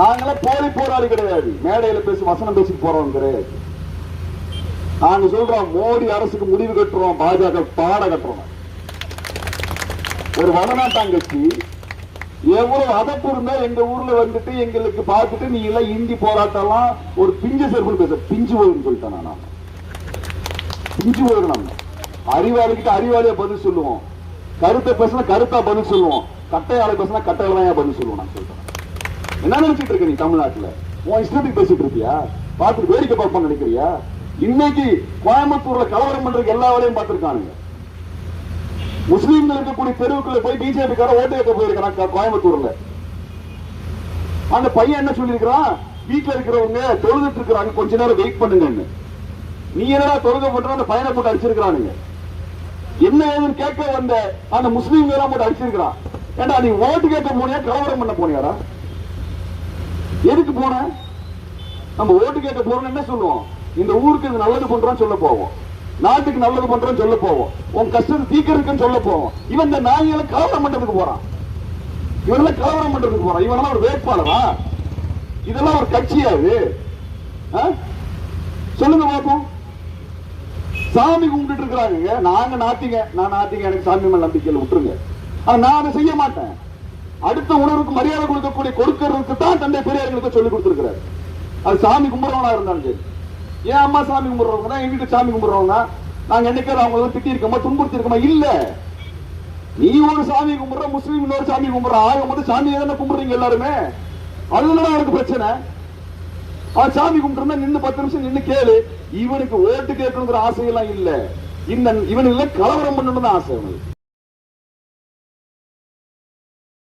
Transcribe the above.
நாங்களாம் போலி போராளி கிடையாது. மேடையில பேசி வசனம் பேசிட்டு போறோம் கிடையாது நாங்க சொல்றோம் மோடி அரசுக்கு முடிவு கட்டுறோம் பாஜக பாட கட்டுறோம். ஒரு வடநாட்டாங்கட்சி எவ்வளவு அதப்பு இருந்தா எங்க ஊர்ல வந்துட்டு எங்களுக்கு பார்த்துட்டு நீ எல்லாம் இந்தி போராட்டம்லாம் ஒரு பிஞ்சு செருப்புன்னு பேச பிஞ்சு போயிடும் சொல்லிட்டேன் நான். பிஞ்சு போயிடும் நம்ம அறிவாளிக்கு அறிவாளியா பதில் சொல்லுவோம். கருத்தை பேசினா கருத்தா பதில் சொல்லுவோம். கட்டையாளை பேசினா கட்டையால பதில் சொல்லுவோம் நான் சொல்றேன். என்ன நினைச்சிட்டு இருக்க நீ தமிழ்நாட்டுல? உன் இஷ்டத்துக்கு பேசிட்டு இருக்கியா? பார்த்துட்டு வேடிக்கை பார்ப்போம் நினைக்கிறியா? இன்னைக்கு கோயம்புத்தூர்ல கலவரம் பண்றதுக்கு எல்லா வேலையும் பார்த்திருக்கானுங்க. முஸ்லீம்கள் இருக்கக்கூடிய தெருவுக்குள்ள போய் பிஜேபி கார ஓட்டு கேட்க போயிருக்கிறான் கோயம்புத்தூர்ல. அந்த பையன் என்ன சொல்லியிருக்கிறான்? வீட்டுல இருக்கிறவங்க தொழுதுட்டு இருக்கிறாங்க. கொஞ்ச நேரம் வெயிட் பண்ணுங்கன்னு. நீ என்னடா தொழுக பண்ற அந்த பையனை போட்டு அடிச்சிருக்கிறானுங்க. என்ன ஏதுன்னு கேட்க வந்த அந்த முஸ்லீம்கள் போட்டு அடிச்சிருக்கிறான். ஏண்டா நீ ஓட்டு கேட்க போனியா? கலவரம் பண்ண போனியாடா? எதுக்கு போன நம்ம ஓட்டு கேட்க போறோம் என்ன சொல்லுவோம்? இந்த ஊருக்கு இது நல்லது பண்றோம் சொல்ல போவோம். நாட்டுக்கு நல்லது பண்றோம் சொல்ல போவோம். உன் கஷ்டத்தை தீக்கிறதுக்குன்னு சொல்ல போவோம். இவன் இந்த நாய்களை கலவரம் பண்றதுக்கு போறான். இவனெல்லாம் கலவரம் பண்றதுக்கு போறான். இவனெல்லாம் ஒரு வேட்பாளரா? இதெல்லாம் ஒரு கட்சியா இது? ஆ? சொல்லுங்க பார்ப்போம் சாமி கும்பிட்டு இருக்கிறாங்க. நாங்க நாத்திங்க. நான் நாத்திங்க. எனக்கு சாமி மேல நம்பிக்கையில் விட்டுருங்க. நான் அதை செய்ய மாட்டேன். அடுத்த உணர்வுக்கு மரியாதை கொடுக்கக்கூடிய கொடுக்கறதுக்கு தான் தந்தை பெரியார்களுக்கு சொல்லி கொடுத்துருக்கிறார். அது சாமி கும்பிடுறவனா இருந்தாலும் சரி. ஏன் அம்மா சாமி கும்பிடுறவங்க? தான் எங்க வீட்டு சாமி கும்பிடுறவங்க? நாங்க என்னைக்காவது அவங்கள திட்டி இருக்கோமா துன்புறுத்தி இருக்கோமா இல்ல. நீ ஒரு சாமி கும்பிடுற முஸ்லீம் இன்னொரு சாமி கும்பிடுற ஆக மொத்தம் சாமி தானே கும்பிடுறீங்க எல்லாருமே? அதுல அவருக்கு பிரச்சனை. அவன் சாமி கும்பிட்டு நின்னு பத்து நிமிஷம் நின்னு கேளு. இவனுக்கு ஓட்டு கேட்கணுங்கிற ஆசையெல்லாம் இல்ல. இந்த இவனுக்கு கலவரம் பண்ணணும்னு ஆசை அவனுக்கு.